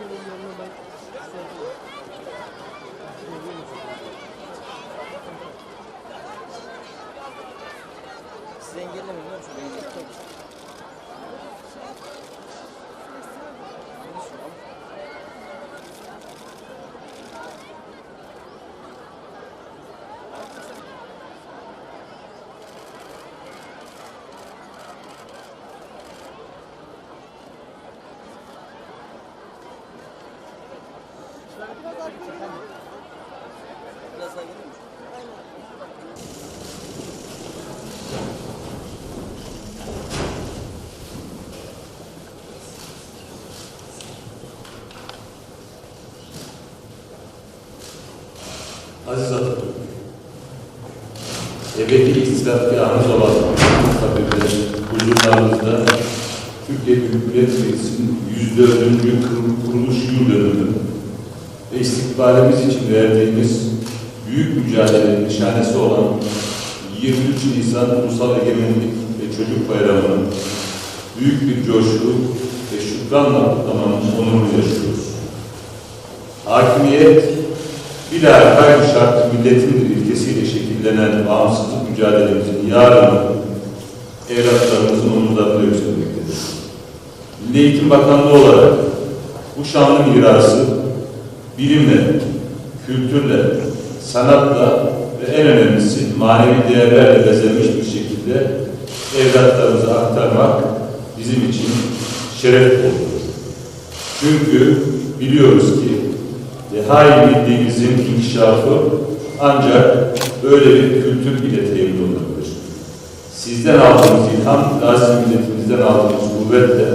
Sizi engellemiyorum biliyor musun? Beni Biraz daha gelir misin? Aziz Atatürk, ebedi istihkârımız olan tabiinde huzurlarınızda Türkiye Büyük Millet Meclisi'nin 104. kur- kuruluş yıl dönümü ve istikbalimiz için verdiğimiz büyük mücadelenin nişanesi olan 23 Nisan Ulusal Egemenlik ve Çocuk Bayramı'nı büyük bir coşku ve şükranla kutlamanın onurunu yaşıyoruz. Hakimiyet, bilahare gayrı şart milletindir ilkesiyle şekillenen bağımsızlık mücadelemizin yarını evlatlarımızın omuzlarında yükselmektedir. Milli Eğitim Bakanlığı olarak bu şanlı mirası bilimle, kültürle, sanatla ve en önemlisi manevi değerlerle bezenmiş bir şekilde evlatlarımıza aktarmak bizim için şeref olur. Çünkü biliyoruz ki Dehai millimizin inkişafı ancak böyle bir kültür ile temin olabilir. Sizden aldığımız ilham, gazi milletimizden aldığımız kuvvetle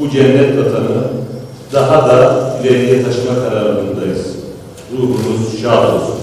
bu cennet vatanı daha da ileriye taşıma justice